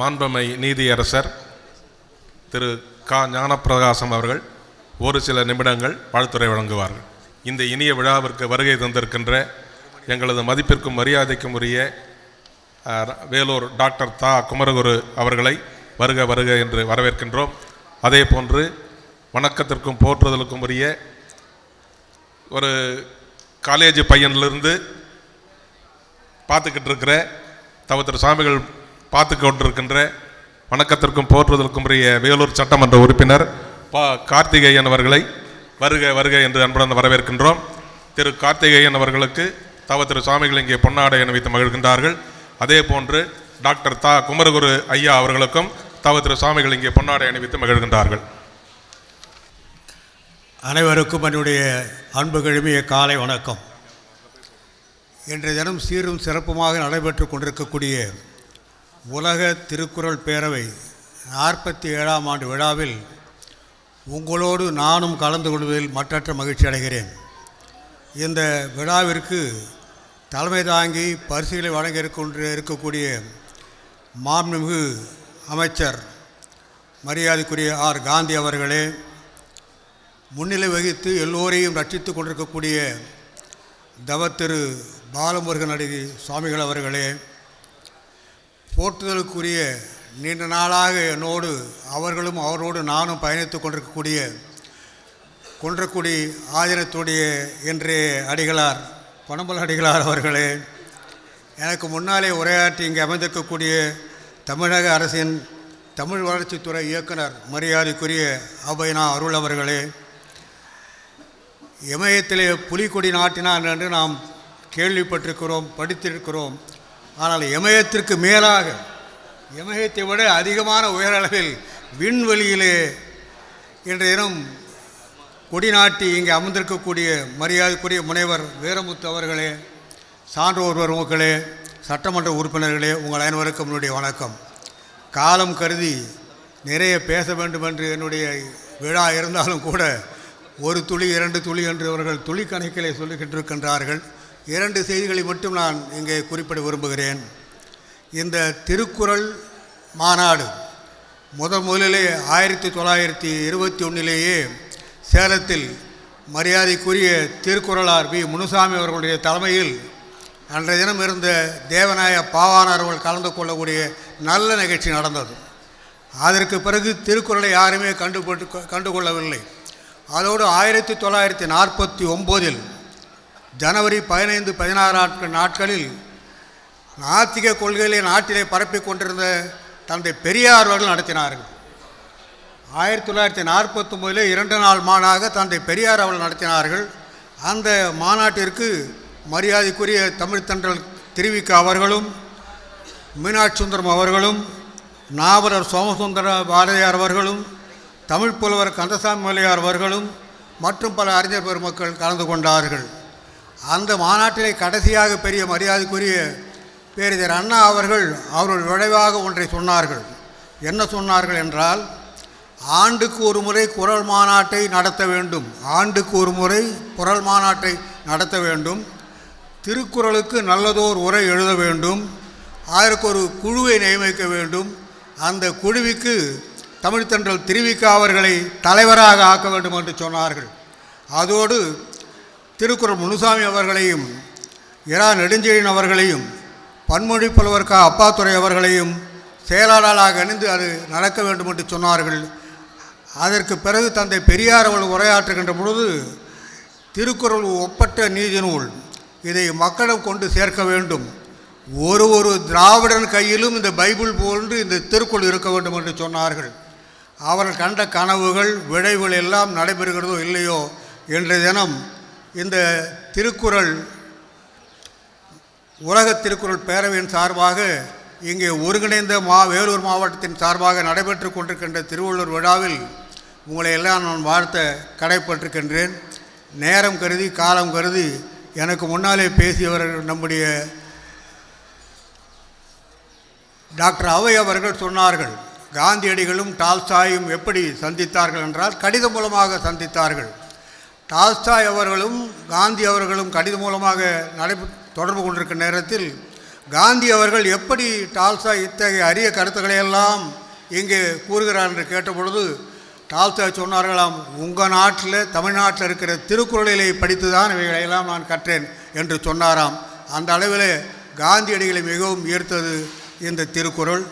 மாண்பமை நீதியரசர் திரு கா. ஞானப்பிரகாசம் அவர்கள் ஒரு சில நிமிடங்கள் வாழ்த்துறை வழங்குவார்கள். இந்த இனிய விழாவிற்கு வருகை தந்திருக்கின்ற எங்களது மதிப்பிற்கும் மரியாதைக்கும் உரிய வேலூர் டாக்டர் தா. குமரகுரு அவர்களை வருக வருக என்று வரவேற்கின்றோம். அதே போன்று வணக்கத்திற்கும் போற்றுதலுக்கும் உரிய ஒரு காலேஜ் பையன்லேருந்து பார்த்துக்கிட்டு இருக்கிற தவத்திரு திரு. சாமிகள் பார்த்து கொண்டிருக்கின்ற வணக்கத்திற்கும் போற்றுவதற்கும் உரிய வேலூர் சட்டமன்ற உறுப்பினர் பா. கார்த்திகேயன் அவர்களை வருக வருக என்று அன்புடன் வரவேற்கின்றோம். திரு. கார்த்திகேயன் அவர்களுக்கு தவ திரு சுவாமிகள் இங்கே பொன்னாடை அணிவித்து மகிழ்கின்றார்கள். அதே போன்று டாக்டர் தா. குமரகுரு ஐயா அவர்களுக்கும் தவ திரு சுவாமிகள் இங்கே பொன்னாடை அணிவித்து மகிழ்கின்றார்கள். அனைவருக்கும் என்னுடைய அன்பு கிழமைய காலை வணக்கம். இன்றைய தினம் சீரும் சிறப்புமாக நடைபெற்று கொண்டிருக்கக்கூடிய உலக திருக்குறள் பேரவை நாற்பத்தி ஏழாம் ஆண்டு விழாவில் உங்களோடு நானும் கலந்து கொள்வதில் மற்றற்ற மகிழ்ச்சி அடைகிறேன். இந்த விழாவிற்கு தலைமை தாங்கி பரிசுகளை வழங்க இருக்கக்கூடிய மாண்புமிகு அமைச்சர் மரியாதைக்குரிய ஆர். காந்தி அவர்களே முன்னிலை வகித்து எல்லோரையும் ரட்சித்து கொண்டிருக்கக்கூடிய தவத்திரு பாலமுருகன் அடிகை சுவாமிகள் அவர்களே போற்றுதலுக்குரிய நீண்ட நாளாக என்னோடு அவர்களும் அவரோடு நானும் பயணித்து கொண்டிருக்கக்கூடிய குன்றக்குடி ஆதினத்துடைய இன்றைய அடிகளார் பணம்பல் அடிகளார் அவர்களே எனக்கு முன்னாலே உரையாற்றி இங்கே அமைந்திருக்கக்கூடிய தமிழக அரசின் தமிழ் வளர்ச்சித்துறை இயக்குனர் மரியாதைக்குரிய அபயனா அருள் அவர்களே இமயத்திலே புலிக்கொடி நாட்டினான் என்று நாம் கேள்விப்பட்டிருக்கிறோம் படித்திருக்கிறோம். ஆனால் இமயத்திற்கு மேலாக இமயத்தை விட அதிகமான உயரளவில் விண்வெளியிலே இன்றைய தினம் கொடிநாட்டி இங்கே அமர்ந்திருக்கக்கூடிய மரியாதைக்குரிய முனைவர் வீரமுத்து அவர்களே சான்றோர் பெருமக்களே சட்டமன்ற உறுப்பினர்களே உங்கள் அனைவருக்கும் என்னுடைய வணக்கம். காலம் கருதி நிறைய பேச வேண்டும் என்று என்னுடைய விழா இருந்தாலும் கூட ஒரு துளி இரண்டு துளி என்று அவர்கள் துளி கணக்கிலே சொல்லிக்கிட்டு இரண்டு செய்திகளை மட்டும் நான் இங்கே குறிப்பிட விரும்புகிறேன். இந்த திருக்குறள் மாநாடு முதன் முதலிலே ஆயிரத்தி தொள்ளாயிரத்தி இருபத்தி ஒன்றிலேயே சேலத்தில் மரியாதைக்குரிய திருக்குறளார் வி முனுசாமி அவர்களுடைய தலைமையில் அன்றைய தினம் இருந்த தேவநாய பாவாணர் அவர்கள் கலந்து கொள்ளக்கூடிய நல்ல நிகழ்ச்சி நடந்தது. அதற்கு பிறகு திருக்குறளை யாருமே கண்டுபட்டு கண்டுகொள்ளவில்லை. அதோடு ஆயிரத்தி தொள்ளாயிரத்தி நாற்பத்தி ஒம்போதில் ஜனவரி பதினைந்து பதினாறு நாட்களில் நாத்திக கொள்கைகளை நாட்டிலே பரப்பிக் கொண்டிருந்த தந்தை பெரியார் அவர்கள் நடத்தினார்கள். ஆயிரத்தி தொள்ளாயிரத்தி நாற்பத்தொம்போதில் இரண்டு நாள் மாநாக தந்தை பெரியார் அவர்கள் நடத்தினார்கள். அந்த மாநாட்டிற்கு மரியாதைக்குரிய தமிழ்த்தன்றல் திருவிக்க அவர்களும் மீனாட்சி சுந்தரம் அவர்களும் நாவலர் சோமசுந்தர பாரதியார் அவர்களும் தமிழ் புலவர் கந்தசாமி மலையார் அவர்களும் மற்றும் பல அறிஞர் பெருமக்கள் கலந்து கொண்டார்கள். அந்த மாநாட்டிலே கடைசியாக பெரிய மரியாதைக்குரிய பேரிதர் அண்ணா அவர்கள் அவர்கள் விளைவாக ஒன்றை சொன்னார்கள். என்ன சொன்னார்கள் என்றால் ஆண்டுக்கு ஒரு முறை குரல் மாநாட்டை நடத்த வேண்டும். ஆண்டுக்கு ஒரு முறை குரல் மாநாட்டை நடத்த வேண்டும். திருக்குறளுக்கு நல்லதோர் உரை எழுத வேண்டும். அதற்கு ஒரு குழுவை நியமிக்க வேண்டும். அந்த குழுவிற்கு தமிழ்த்தன்றல் திருவிக்கா அவர்களை தலைவராக ஆக்க வேண்டும் என்று சொன்னார்கள். அதோடு திருக்குறள் முனுசாமி அவர்களையும் இரா நெடுஞ்செழியன் அவர்களையும் பன்மொழி புலவர் க அப்பாத்துறை அவர்களையும் செயலாளராக இணைந்து அது நடக்க வேண்டும் என்று சொன்னார்கள். அதற்கு பிறகு தந்தை பெரியார் அவர்கள் உரையாற்றுகின்ற பொழுது திருக்குறள் ஒப்பற்ற நீதி நூல் இதை மக்களும் கொண்டு சேர்க்க வேண்டும். ஒரு ஒரு திராவிடன் கையிலும் இந்த பைபிள் போன்று இந்த திருக்குறள் இருக்க வேண்டும் என்று சொன்னார்கள். அவர்கள் கண்ட கனவுகள் விளைவுகள் எல்லாம் நடைபெறுகிறதோ இல்லையோ என்ற தினம் இந்த திருக்குறள் உலக திருக்குறள் பேரவையின் சார்பாக இங்கே ஒருங்கிணைந்த மா வேலூர் மாவட்டத்தின் சார்பாக நடைபெற்று கொண்டிருக்கின்ற திருவள்ளூர் விழாவில் உங்களை எல்லாம் நான் வாழ்த்த கடைப்பட்டிருக்கின்றேன். நேரம் கருதி காலம் கருதி எனக்கு முன்னாலே பேசியவர்கள் நம்முடைய டாக்டர் அவை அவர்கள் சொன்னார்கள் காந்தியடிகளும் டால்ஸ்டாயும் எப்படி சந்தித்தார்கள் என்றால் கடிதம் மூலமாக சந்தித்தார்கள். டால்ஸ்டாய் அவர்களும் காந்தி அவர்களும் கடிதம் மூலமாக நடைபெ தொடர்பு கொண்டிருக்கிற நேரத்தில் காந்தி அவர்கள் எப்படி டால்ஸ்டாய் இத்தகைய அரிய கருத்துக்களை எல்லாம் இங்கே கூறுகிறார் என்று கேட்டபொழுது டால்ஸ்டாய் சொன்னார்களாம் உங்கள் நாட்டில் தமிழ்நாட்டில் இருக்கிற திருக்குறளிலே படித்து தான் இவைகளையெல்லாம் நான் கற்றேன் என்று சொன்னாராம். அந்த அளவில் காந்தியடிகளை மிகவும் ஈர்த்தது இந்த திருக்குறள்.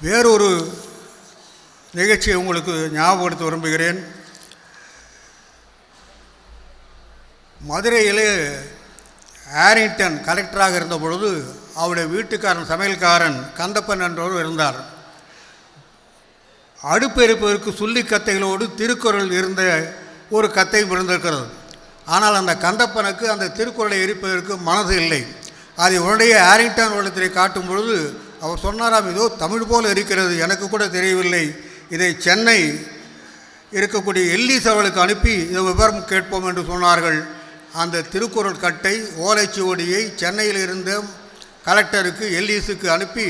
வேறொரு நிகழ்ச்சியை உங்களுக்கு ஞாபகப்படுத்த விரும்புகிறேன். மதுரையிலே ஆரிங்டன் கலெக்டராக இருந்த பொழுது அவருடைய வீட்டுக்காரன் சமையல்காரன் கந்தப்பன் என்றவர் இருந்தார். அடுப்பு எரிப்பதற்கு சொல்லி கத்தைகளோடு திருக்குறள் இருந்த ஒரு கத்தையும் இருந்திருக்கிறது ஆனால் அந்த கந்தப்பனுக்கு அந்த திருக்குறளை எரிப்பதற்கு மனது இல்லை. அதை உடனே ஆரிங்டன் உள்ளத்திலே காட்டும் பொழுது அவர் சொன்னாராம் இதோ தமிழ் போல் இருக்கிறது எனக்கு கூட தெரியவில்லை. இதை சென்னை இருக்கக்கூடிய எல்லி அவர்களுக்கு அனுப்பி இதை விவரம் கேட்போம் என்று சொன்னார்கள். அந்த திருக்குறள் கட்டை ஓலைச்சுவடியை சென்னையில் இருந்த கலெக்டருக்கு எல்இஸுக்கு அனுப்பி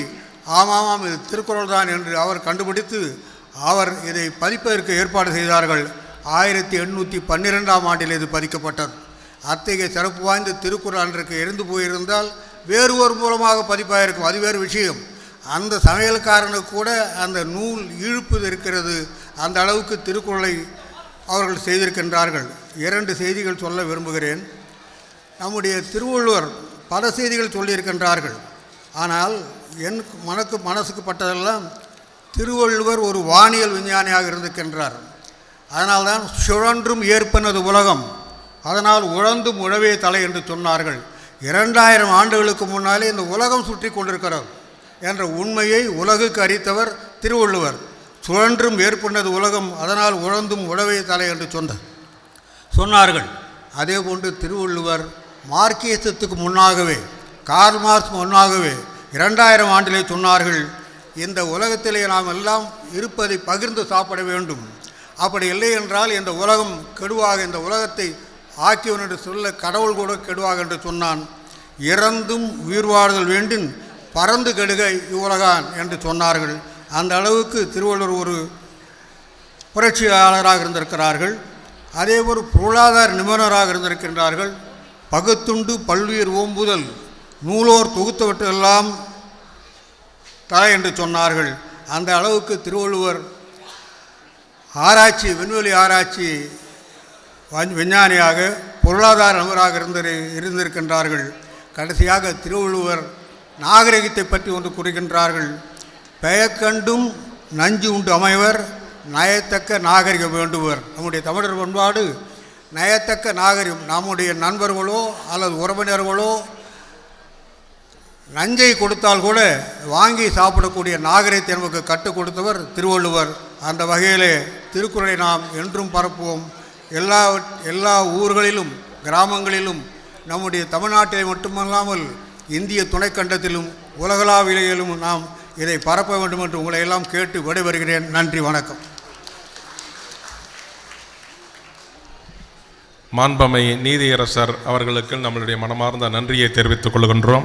ஆமாமாம் இது திருக்குறள் தான் என்று அவர் கண்டுபிடித்து அவர் இதை பதிப்பதற்கு ஏற்பாடு செய்தார்கள். ஆயிரத்தி எண்ணூற்றி பன்னிரெண்டாம் ஆண்டில் இது பதிக்கப்பட்டது. அத்தகைய சிறப்பு வாய்ந்த திருக்குறள் அன்றைக்கு எரிந்து போயிருந்தால் வேறு ஒரு மூலமாக பதிப்பாயிருக்கும். அது வேறு விஷயம். அந்த சமையல்காரனுக்கு கூட அந்த நூல் இழுப்பு இருக்கிறது அந்த அளவுக்கு திருக்குறளை அவர்கள் செய்திருக்கின்றார்கள். இரண்டு செய்திகள் சொல்ல விரும்புகிறேன். நம்முடைய திருவள்ளுவர் பல செய்திகள் சொல்லியிருக்கின்றார்கள். ஆனால் என் மனக்கு மனசுக்கு பட்டதெல்லாம் திருவள்ளுவர் ஒரு வானியல் விஞ்ஞானியாக இருந்திருக்கின்றார். அதனால்தான் சுழன்றும் ஏற்பனது உலகம் அதனால் உழந்தும் உழவே தலை என்று சொன்னார்கள். இரண்டாயிரம் ஆண்டுகளுக்கு முன்னாலே இந்த உலகம் சுற்றி கொண்டிருக்கிறது என்ற உண்மையை உலகுக்கு அறித்தவர் திருவள்ளுவர். சுழன்றும் ஏற்பனது உலகம் அதனால் உழந்தும் உழவே தலை என்று சொன்னார். சொன்னார்கள். அதேபோன்று திருவள்ளுவர் மார்க்கியத்துக்கு முன்னாகவே கார்ல் மார்க்ஸ் முன்னாகவே இரண்டாயிரம் ஆண்டிலே சொன்னார்கள் இந்த உலகத்திலே நாம் எல்லாம் இருப்பதை பகிர்ந்து சாப்பிட வேண்டும். அப்படி இல்லை என்றால் இந்த உலகம் கெடுவாக இந்த உலகத்தை ஆக்கியவன் என்று சொல்ல கடவுள் கூட கெடுவாக என்று சொன்னான். இறந்தும் உயிர் வாழ்தல் வேண்டின் பறந்து கெடுக இவ்வுலகான் என்று சொன்னார்கள். அந்த அளவுக்கு திருவள்ளுவர் ஒரு புரட்சியாளராக இருந்திருக்கிறார்கள். அதே ஒரு பொருளாதார நிபுணராக இருந்திருக்கின்றார்கள். பகுத்துண்டு பல்லுயிர் ஓம்புதல் நூலோர் தொகுத்தவற்றெல்லாம் தலை என்று சொன்னார்கள். அந்த அளவுக்கு திருவள்ளுவர் ஆராய்ச்சி விண்வெளி ஆராய்ச்சி வஞ்- விஞ்ஞானியாக பொருளாதார நபராக இருந்திரு இருந்திருக்கின்றார்கள். கடைசியாக திருவள்ளுவர் நாகரிகத்தை பற்றி ஒன்று கூறுகின்றார்கள். பெயக்கண்டும் நஞ்சு உண்டு அமைவர் நயத்தக்க நாகரிகம் வேண்டுவர். நம்முடைய தமிழர் பண்பாடு நயத்தக்க நாகரிகம். நம்முடைய நண்பர்களோ அல்லது உறவினர்களோ நஞ்சை கொடுத்தால் கூட வாங்கி சாப்பிடக்கூடிய நாகரிகத்தை நமக்கு கற்றுக் கொடுத்தவர் திருவள்ளுவர். அந்த வகையிலே திருக்குறளை நாம் என்றும் பரப்புவோம். எல்லா எல்லா ஊர்களிலும் கிராமங்களிலும் நம்முடைய தமிழ்நாட்டிலே மட்டுமல்லாமல் இந்திய துணைக்கண்டத்திலும் உலகளாவிலேயிலும் நாம் இதை பரப்ப வேண்டும் என்று உங்களை எல்லாம் கேட்டு விடைபெறுகிறேன். நன்றி வணக்கம். மாண்பமை நீதியரசர் அவர்களுக்கு நம்மளுடைய மனமார்ந்த நன்றியை தெரிவித்துக் கொள்கின்றோம்.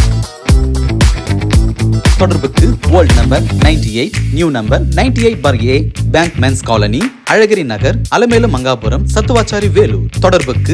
தொடர்புக்கு world number 98 eight new number 98 eight bar A bank men's colony அழகிரி நகர் அலமேலு மங்காபுரம் சத்துவாச்சாரி வேலூர் தொடர்புக்கு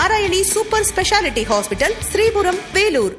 Narayani super speciality hospital Sripuram Vellore